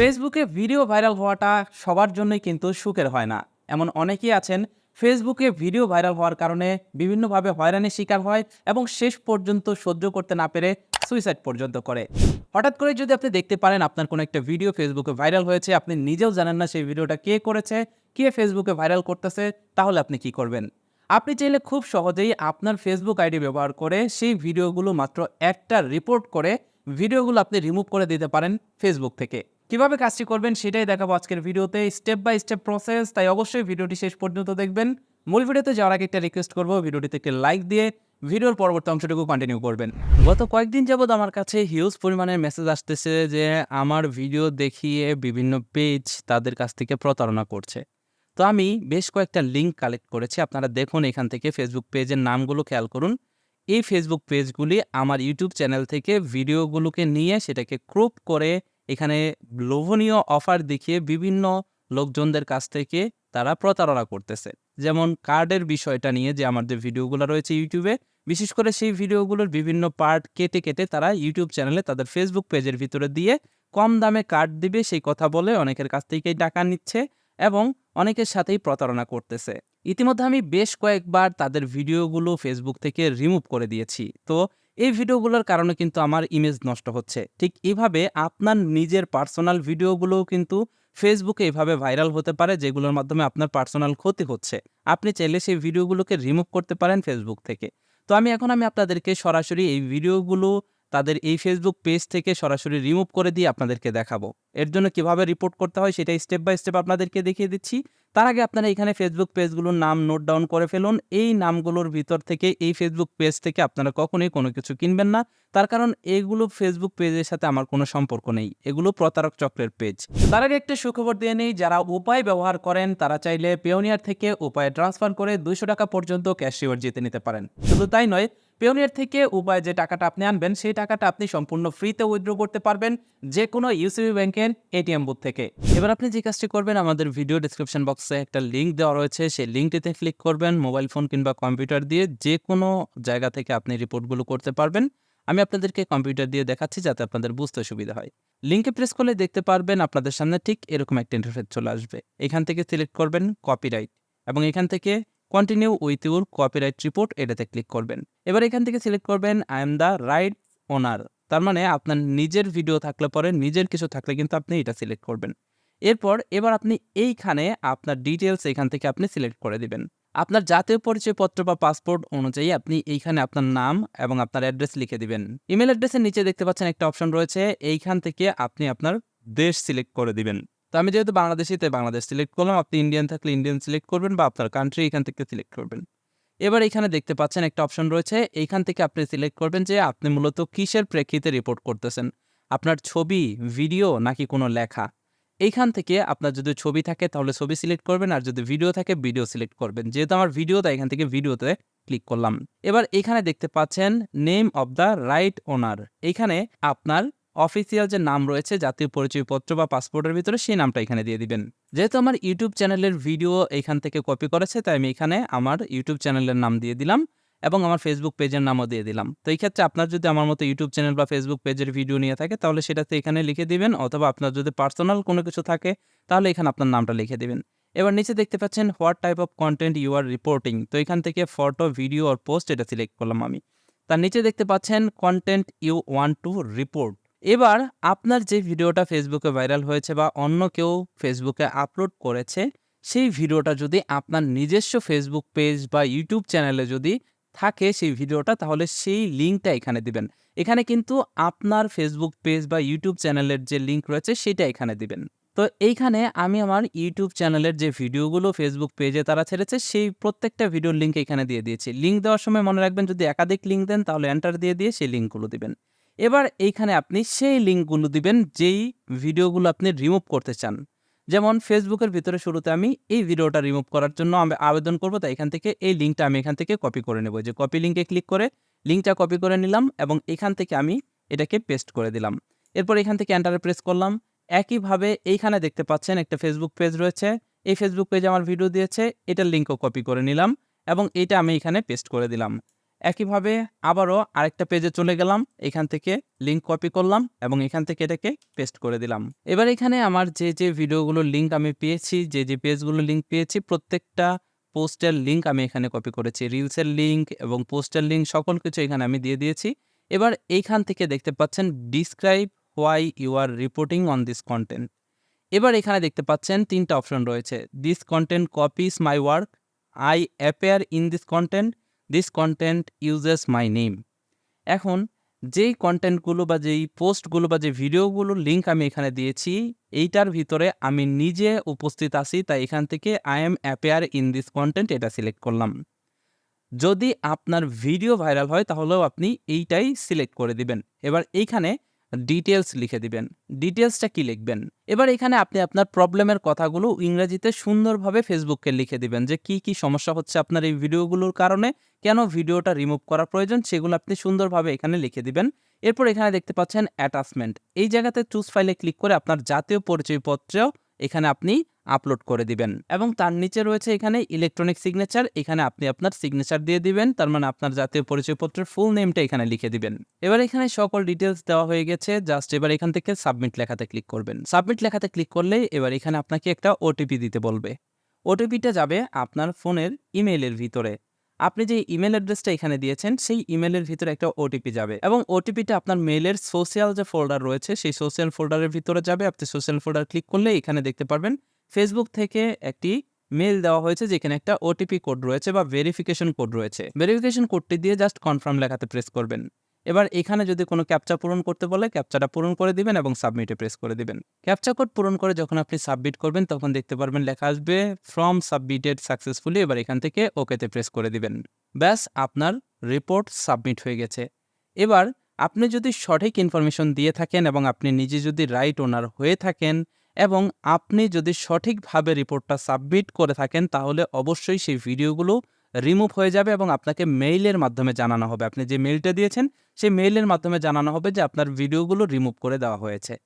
ফেসবুকে video viral হওয়াটা সবার জন্যই কিন্তু সুখের হয় না। এমন অনেকেই আছেন, ফেসবুকে ভিডিও ভাইরাল হওয়ার কারণে বিভিন্নভাবে হয়রানির শিকার হয় এবং শেষ পর্যন্ত সহ্য করতে না পেরে সুইসাইড পর্যন্ত করে। হঠাৎ করে যদি আপনি দেখতে পারেন আপনার কোনো একটা ভিডিও ফেসবুকে ভাইরাল হয়েছে, আপনি নিজেও জানেন না সেই ভিডিওটা কে করেছে, কে ফেসবুকে ভাইরাল করতেছে, তাহলে আপনি কি করবেন? আপনি চাইলে খুব সহজেই আপনার ফেসবুক আইডি ব্যবহার করে সেই ভিডিওগুলো মাত্র একটা রিপোর্ট করে ভিডিওগুলো আপনি রিমুভ করে দিতে পারেন ফেসবুক থেকে। কীভাবে কাজটি করবেন সেটাই দেখাবো আজকের ভিডিওতে। স্টেপ বাই স্টেপ প্রসেস তাই অবশ্যই ভিডিওটি শেষ পর্যন্ত দেখবেন। মূল ভিডিওতে যাওয়ার আগে একটা রিকোয়েস্ট করব, ভিডিওটিতে একটি লাইক দিয়ে ভিডিওর পরবর্তী অংশটুকু কন্টিনিউ করবেন। গত কয়েকদিন যাবৎ আমার কাছে হিউজ পরিমাণের মেসেজ আসতেছে যে, আমার ভিডিও দেখিয়ে বিভিন্ন পেজ তাদের কাছ থেকে প্রতারণা করছে। তো আমি বেশ কয়েকটা লিঙ্ক কালেক্ট করেছি, আপনারা দেখুন এখান থেকে ফেসবুক পেজের নামগুলো খেয়াল করুন। এই ফেসবুক পেজগুলি আমার ইউটিউব চ্যানেল থেকে ভিডিওগুলোকে নিয়ে সেটাকে ক্রপ করে এখানে লোভনীয় অফার দেখিয়ে বিভিন্ন লোকজনদের কাছ থেকে তারা প্রতারণা করতেছে। যেমন কার্ডের বিষয়টা নিয়ে যে আমাদের ভিডিওগুলো রয়েছে ইউটিউবে, বিশেষ করে সেই ভিডিওগুলোর বিভিন্ন পার্ট কেটে কেটে তারা ইউটিউব চ্যানেলে তাদের ফেসবুক পেজের ভিতরে দিয়ে কম দামে কার্ড দিবে, সেই কথা বলে অনেকের কাছ থেকেই টাকা নিচ্ছে এবং অনেকের সাথেই প্রতারণা করতেছে। ইতিমধ্যে আমি বেশ কয়েকবার তাদের ভিডিওগুলো ফেসবুক থেকে রিমুভ করে দিয়েছি। তো এই ভিডিওগুলোর কারণে কিন্তু আমার ইমেজ নষ্ট হচ্ছে। ঠিক এভাবে আপনার নিজের পার্সোনাল ভিডিওগুলোও কিন্তু ফেসবুকে এভাবে ভাইরাল হতে পারে, যেগুলোর মাধ্যমে আপনার পার্সোনাল ক্ষতি হচ্ছে। আপনি চাইলে সেই ভিডিওগুলোকে রিমুভ করতে পারেন ফেসবুক থেকে। তো আমি এখন আমি আপনাদেরকে সরাসরি এই ভিডিওগুলো তাদের এই ফেসবুক পেজ থেকে সরাসরি রিমুভ করে দিয়ে আপনাদেরকে দেখাবো। এর জন্য কীভাবে রিপোর্ট করতে হয় সেটা স্টেপ বাই স্টেপ আপনাদেরকে দেখিয়ে দিচ্ছি। তার আগে আপনারা এখানে ফেসবুক পেজগুলোর নাম নোট ডাউন করে ফেলুন। এই নামগুলোর ভিতর থেকে এই ফেসবুক পেজ থেকে আপনারা কখনোই কোনো কিছু কিনবেন না। তার কারণ এগুলো ফেসবুক পেজের সাথে আমার কোনো সম্পর্ক নেই। এগুলো প্রতারক চক্রের পেজ তার আগে একটা সুখবর দিয়ে নেই, যারা উপায় ব্যবহার করেন, তারা চাইলে পেওনিয়ার থেকে উপায়ে ট্রান্সফার করে দুইশো টাকা পর্যন্ত ক্যাশ রিওয়ার্ড জিতে নিতে পারেন। শুধু তাই নয় পেওনিয়ার থেকে উপায় যে টাকাটা আপনি আনবেন, সেই টাকাটা আপনি সম্পূর্ণ ফ্রিতে উইথড্র করতে পারবেন যে কোনো ইউসিবি ব্যাংকের এটিএম বুথ থেকে। এবার আপনি যে কাজটি করবেন, আমাদের ভিডিও ডিসক্রিপশন বক্সে একটা লিঙ্ক দেওয়া রয়েছে। সেই লিঙ্কটিতে ক্লিক করবেন মোবাইল ফোন কিংবা কম্পিউটার দিয়ে যে কোনো জায়গা থেকে আপনি রিপোর্টগুলো করতে পারবেন। আমি আপনাদেরকে কম্পিউটার দিয়ে দেখাচ্ছি যাতে আপনাদের বুঝতে সুবিধা হয়। লিঙ্কে প্রেস করলে দেখতে পারবেন আপনাদের সামনে ঠিক এরকম একটা ইন্টারফেস চলে আসবে। এখান থেকে সিলেক্ট করবেন কপিরাইট এবং এখান থেকে continue with your copyright report এটাতে ক্লিক করবেন। এবার এখান থেকে সিলেক্ট করবেন I am the right owner তার মানে আপনার নিজের ভিডিও থাকলে পরে নিজের কিছু থাকলে কিন্তু আপনি এটা সিলেক্ট করবেন। এরপর এবার আপনি এইখানে আপনার ডিটেলস এখান থেকে আপনি সিলেক্ট করে দিবেন। আপনার জাতীয় পরিচয়পত্র বা পাসপোর্ট অনুযায়ী আপনি এইখানে আপনার নাম এবং আপনার অ্যাড্রেস লিখে দিবেন। ইমেল অ্যাড্রেসের নিচে দেখতে পাচ্ছেন একটা অপশন রয়েছে, এইখান থেকে আপনি আপনার দেশ সিলেক্ট করে দিবেন। তো আমি যেহেতু বাংলাদেশি, তাই বাংলাদেশ সিলেক্ট করলাম। আপনি ইন্ডিয়ান থাকলে ইন্ডিয়ান সিলেক্ট করবেন বা আপনার কান্ট্রি এখান থেকে সিলেক্ট করবেন। এবার এখানে দেখতে পাচ্ছেন একটা অপশন রয়েছে। এইখান থেকে আপনি সিলেক্ট করবেন যে আপনি মূলত কিসের প্রেক্ষিতে রিপোর্ট করতেছেন? আপনার ছবি ভিডিও নাকি কোনো লেখা? এইখান থেকে আপনার যদি ছবি থাকে তাহলে ছবি সিলেক্ট করবেন। আর যদি ভিডিও থাকে ভিডিও সিলেক্ট করবেন। যেহেতু আমার ভিডিও তাই এখান থেকে ভিডিওতে ক্লিক করলাম। এবার এখানে দেখতে পাচ্ছেন name of the right owner এখানে আপনার অফিসিয়াল যে নাম রয়েছে, জাতীয় পরিচয়পত্র বা পাসপোর্টের ভিতরে সেই নামটা এখানে দিয়ে দিবেন। যেহেতু আমার ইউটিউব চ্যানেলের ভিডিও এখান থেকে কপি করেছে, তাই আমি এখানে আমার ইউটিউব চ্যানেলের নাম দিয়ে দিলাম এবং আমার ফেসবুক পেজের নামও দিয়ে দিলাম। তো এই ক্ষেত্রে আপনার যদি আমার মতো ইউটিউব চ্যানেল বা ফেসবুক পেজের ভিডিও নিয়ে থাকে, তাহলে সেটাতে এখানে লিখে দিবেন, অথবা আপনার যদি পার্সোনাল কোনো কিছু থাকে, তাহলে এখানে আপনার নামটা লিখে দিবেন। এবার নিচে দেখতে পাচ্ছেন what type of content you are reporting তো এখান থেকে ফটো ভিডিও আর পোস্ট এটা সিলেক্ট করলাম আমি। তার নিচে দেখতে পাচ্ছেন content you want to report এবার আপনার যে ভিডিওটা ফেসবুকে ভাইরাল হয়েছে বা অন্য কেউ ফেসবুকে আপলোড করেছে, সেই ভিডিওটা যদি আপনার নিজস্ব ফেসবুক পেজ বা ইউটিউব চ্যানেলে যদি থাকে সেই ভিডিওটা, তাহলে সেই লিঙ্কটা এখানে দিবেন। এখানে কিন্তু আপনার ফেসবুক পেজ বা ইউটিউব চ্যানেলের যে লিঙ্ক রয়েছে, সেটা এখানে দিবেন। তো এইখানে আমি আমার ইউটিউব চ্যানেলের যে ভিডিওগুলো ফেসবুক পেজে তারা ছেড়েছে, সেই প্রত্যেকটা ভিডিওর লিঙ্ক এখানে দিয়ে দিয়েছি। লিঙ্ক দেওয়ার সময় মনে রাখবেন, যদি একাধিক লিঙ্ক দেন, তাহলে এন্টার দিয়ে দিয়ে সেই লিঙ্কগুলো দিবেন। এবার এইখানে আপনি সেই লিঙ্কগুলো দিবেন, যেই ভিডিওগুলো আপনি রিমুভ করতে চান। যেমন ফেসবুকের ভিতরে শুরুতে আমি এই ভিডিওটা রিমুভ করার জন্য আমি আবেদন করব, তাই এখান থেকে এই লিঙ্কটা আমি এখান থেকে কপি করে নেব। যে কপি লিঙ্কে ক্লিক করে লিঙ্কটা কপি করে নিলাম এবং এখান থেকে আমি এটাকে পেস্ট করে দিলাম। এরপর এখান থেকে এন্টারে প্রেস করলাম। একইভাবে এইখানে দেখতে পাচ্ছেন একটা ফেসবুক পেজ রয়েছে। এই ফেসবুক পেজে আমার ভিডিও দিয়েছে, এটার লিঙ্কও কপি করে নিলাম এবং এটা আমি এখানে পেস্ট করে দিলাম। একইভাবে আবারও আরেকটা পেজে চলে গেলাম, এখান থেকে লিঙ্ক কপি করলাম এবং এখান থেকে এটাকে পেস্ট করে দিলাম। এবার এখানে আমার যে যে ভিডিওগুলোর লিঙ্ক আমি পেয়েছি, যে যে পেজগুলোর লিঙ্ক পেয়েছি, প্রত্যেকটা পোস্টের লিঙ্ক আমি এখানে কপি করেছি। রিলসের লিঙ্ক এবং পোস্টের লিঙ্ক সকল কিছু এখানে আমি দিয়ে দিয়েছি। এবার এইখান থেকে দেখতে পাচ্ছেন describe why you are reporting on this content এবার এখানে দেখতে পাচ্ছেন, তিনটা অপশন রয়েছে। This content copies my work I appear in this content this content uses my name এখন যেই কন্টেন্টগুলো বা যেই পোস্টগুলো বা যে ভিডিওগুলো লিঙ্ক আমি এখানে দিয়েছি, এইটার ভিতরে আমি নিজে উপস্থিত আছি, তাই এখান থেকে I am appear in this content এটা সিলেক্ট করলাম। যদি আপনার ভিডিও ভাইরাল হয়, তাহলেও আপনি এইটাই সিলেক্ট করে দিবেন। এবার এইখানে ডিটেলস লিখে দিবেন। ডিটেলসটা কি লিখবেন? এবার এখানে আপনি আপনার প্রবলেমের কথাগুলো ইংরেজিতে সুন্দরভাবে ফেসবুককে লিখে দিবেন যে কি কি সমস্যা হচ্ছে আপনার এই ভিডিওগুলোর কারণে, কেন ভিডিওটা রিমুভ করা প্রয়োজন, সেগুলো আপনি সুন্দরভাবে এখানে লিখে দিবেন। এরপর এখানে দেখতে পাচ্ছেন অ্যাটাচমেন্ট এই জায়গাতে চুজ ফাইলে ক্লিক করে আপনার জাতীয় পরিচয়পত্রেও এখানে আপনি আপলোড করে দিবেন। এবং তার নিচে রয়েছে এখানে ইলেকট্রনিক সিগনেচার এখানে আপনি আপনার সিগনেচার দিয়ে দিবেন, তার মানে আপনার জাতীয় পরিচয়পত্রের ফুল নেমটা এখানে লিখে দিবেন। এবার এখানে সকল ডিটেলস দেওয়া হয়ে গেছে জাস্ট এবার এখান থেকে সাবমিট লেখাতে ক্লিক করবেন। সাবমিট লেখাতে ক্লিক করলে এবার এখানে আপনাকে একটা ওটিপি দিতে বলবে। ওটিপিটা যাবে আপনার ফোনের ইমেইলের ভিতরে। আপনি যে ইমেল অ্যাড্রেসটা এখানে দিয়েছেন, সেই ইমেলের ভিতরে একটা ওটিপি যাবে এবং ওটিপিটা আপনার মেলের সোশ্যাল যে ফোল্ডার রয়েছে, সেই সোশ্যাল ফোল্ডারের ভিতরে যাবে। আপনি সোশ্যাল ফোল্ডার ক্লিক করলে এখানে দেখতে পারবেন ফেসবুক থেকে একটি মেল দেওয়া হয়েছে, যেখানে একটা ওটিপি কোড রয়েছে বা ভেরিফিকেশন কোড রয়েছে। ভেরিফিকেশন কোডটি দিয়ে জাস্ট কনফার্ম লেখাতে প্রেস করবেন। এবার এখানে যদি কোনো ক্যাপচা পূরণ করতে বলে, ক্যাপচাটা পূরণ করে দিবেন এবং সাবমিটে প্রেস করে দিবেন। ক্যাপচা কোড পূরণ করে যখন আপনি সাবমিট করবেন, তখন দেখতে পারবেন লেখা আসবে, ফ্রম সাবমিটেড সাকসেসফুলি, এবার এখান থেকে ওকেতে প্রেস করে দিবেন। ব্যাস, আপনার রিপোর্ট সাবমিট হয়ে গেছে। এবার আপনি যদি সঠিক ইনফরমেশন দিয়ে থাকেন এবং আপনি নিজে যদি রাইট ওনার হয়ে থাকেন এবং আপনি যদি সঠিকভাবে রিপোর্টটা সাবমিট করে থাকেন, তাহলে অবশ্যই সেই ভিডিওগুলো রিমুভ হয়ে যাবে এবং আপনাকে মেইলের মাধ্যমে জানানো হবে। আপনি যে মেইলটা দিয়েছেন, সেই মেইলের মাধ্যমে জানানো হবে যে আপনার ভিডিওগুলো রিমুভ করে দেওয়া হয়েছে।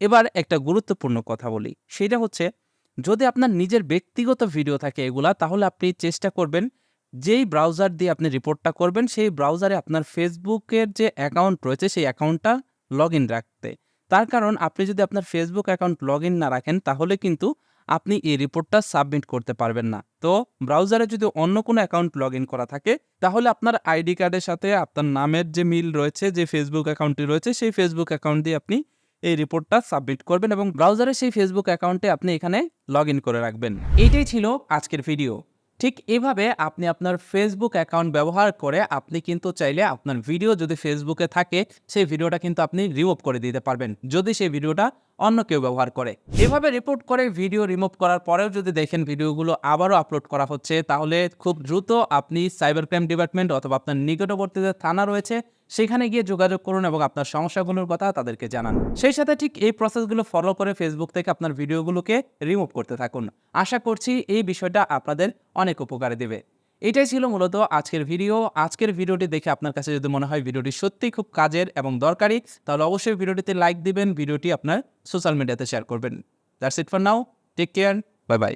এবার একটা গুরুত্বপূর্ণ কথা বলি। সেটা হচ্ছে, যদি আপনার নিজের ব্যক্তিগত ভিডিও থাকে এগুলা, তাহলে আপনি চেষ্টা করবেন, যেই ব্রাউজার দিয়ে আপনি রিপোর্টটা করবেন, সেই ব্রাউজারে আপনার ফেসবুকের যে অ্যাকাউন্ট রয়েছে, সেই অ্যাকাউন্টটা লগ রাখতে। তার কারণ, আপনি যদি আপনার ফেসবুক অ্যাকাউন্ট লগ না রাখেন, তাহলে কিন্তু আপনি এই রিপোর্টটা সাবমিট করতে পারবেন না। তো ব্রাউজারে যদি অন্য কোনো অ্যাকাউন্ট লগ করা থাকে, তাহলে আপনার আইডি কার্ডের সাথে আপনার নামের যে মিল রয়েছে, যে ফেসবুক অ্যাকাউন্টটি রয়েছে, সেই ফেসবুক অ্যাকাউন্ট দিয়ে আপনি এই রিপোর্টটা সাবমিট করবেন এবং ব্রাউজারে সেই ফেসবুক অ্যাকাউন্টে আপনি এখানে লগ করে রাখবেন। এইটাই ছিল আজকের ভিডিও ঠিক এভাবে আপনি আপনার ফেসবুক অ্যাকাউন্ট ব্যবহার করে আপনি কিন্তু চাইলে আপনার ভিডিও যদি ফেসবুকে থাকে, সেই ভিডিওটা কিন্তু আপনি রিমুভ করে দিতে পারবেন। যদি সেই ভিডিওটা অন্য কেউ ব্যবহার করে। এভাবে রিপোর্ট করে ভিডিও রিমুভ করার পরেও যদি দেখেন ভিডিওগুলো আবারও আপলোড করা হচ্ছে, তাহলে খুব দ্রুত আপনি সাইবার ক্রাইম ডিপার্টমেন্ট অথবা আপনার নিকটবর্তী থানা রয়েছে, সেখানে গিয়ে যোগাযোগ করুন এবং আপনার সমস্যাগুলোর কথা তাদেরকে জানান। সেই সাথে ঠিক এই প্রসেসগুলো ফলো করে ফেসবুক থেকে আপনার ভিডিওগুলোকে রিমুভ করতে থাকুন। আশা করছি এই বিষয়টা আপনাদের অনেক উপকারে দেবে। এটাই ছিল মূলত আজকের ভিডিও। আজকের ভিডিওটি দেখে আপনার কাছে যদি মনে হয় ভিডিওটি সত্যি খুব কাজের এবং দরকারি, তাহলে অবশ্যই ভিডিওটিতে লাইক দিবেন, ভিডিওটি আপনার সোশ্যাল মিডিয়াতে শেয়ার করবেন। That's it for now take care bye bye